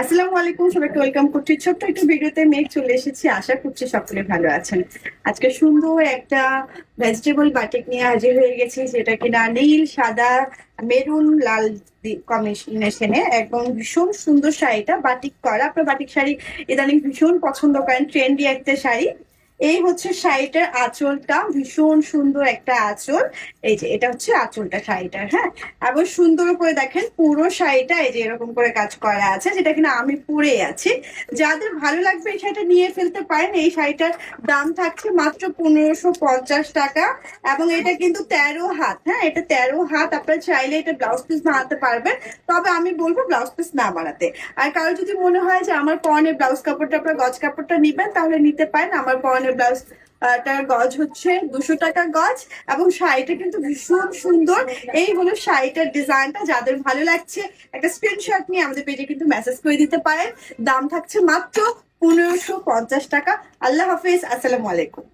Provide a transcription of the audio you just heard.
আসসালামু আলাইকুম, সবাইকে ওয়েলকাম করছি ছোট্ট একটু ভিডিওতে। মেঘ চলে এসেছি, আশা করছি সকলে ভালো আছেন। আজকে সুন্দর একটা ভেজিটেবল বাটিক নিয়ে হাজির হয়ে গেছি, যেটা কিনা নীল, সাদা, মেরুন, লাল কম্বিনেশনে একদম ভীষণ সুন্দর শাড়িটা বাটিক করা। আপনার বাটিক শাড়ি ইদানিং ভীষণ পছন্দ করেন ট্রেন্ডি একটা শাড়ি। এই হচ্ছে শাড়িটার আঁচলটা, ভীষণ সুন্দর একটা আঁচল। এই যে, এটা হচ্ছে আঁচলটা শাড়িটার হ্যাঁ? এবং সুন্দর করে দেখেন, পুরো শাড়িটা এই যে এরকম করে কাজ করা আছে, যেটা কিনা আমি পরে আছি। যাদের ভালো লাগবে এই শাড়িটা নিয়ে ফেলতে পারেন, এই শাড়িটার দাম থাকছে মাত্র পনেরোশো পঞ্চাশ টাকা এবং এটা কিন্তু তেরো হাত হ্যাঁ? এটা তেরো হাত, আপনারা চাইলে এটা ব্লাউজ পিস বানাতে পারবেন, তবে আমি বলব ব্লাউজ পিস না বানাতে। আর কারও যদি মনে হয় যে আমার পরনের ব্লাউজ কাপড়টা, আপনার গজ কাপড়টা নিবেন, তাহলে নিতে পারেন, আমার পরনের ব্লাউজ টার গজ হচ্ছে দুশো টাকা গজ এবং শাড়িটা কিন্তু ভীষণ সুন্দর। এই হলো শাড়িটার ডিজাইনটা, যাদের ভালো লাগছে, একটা স্ক্রিনশট নিয়ে আমাদের পেজে কিন্তু মেসেজ করে দিতে পারেন। দাম থাকছে মাত্র পনেরোশো পঞ্চাশ টাকা। আল্লাহ হাফিজ, আসসালামু আলাইকুম।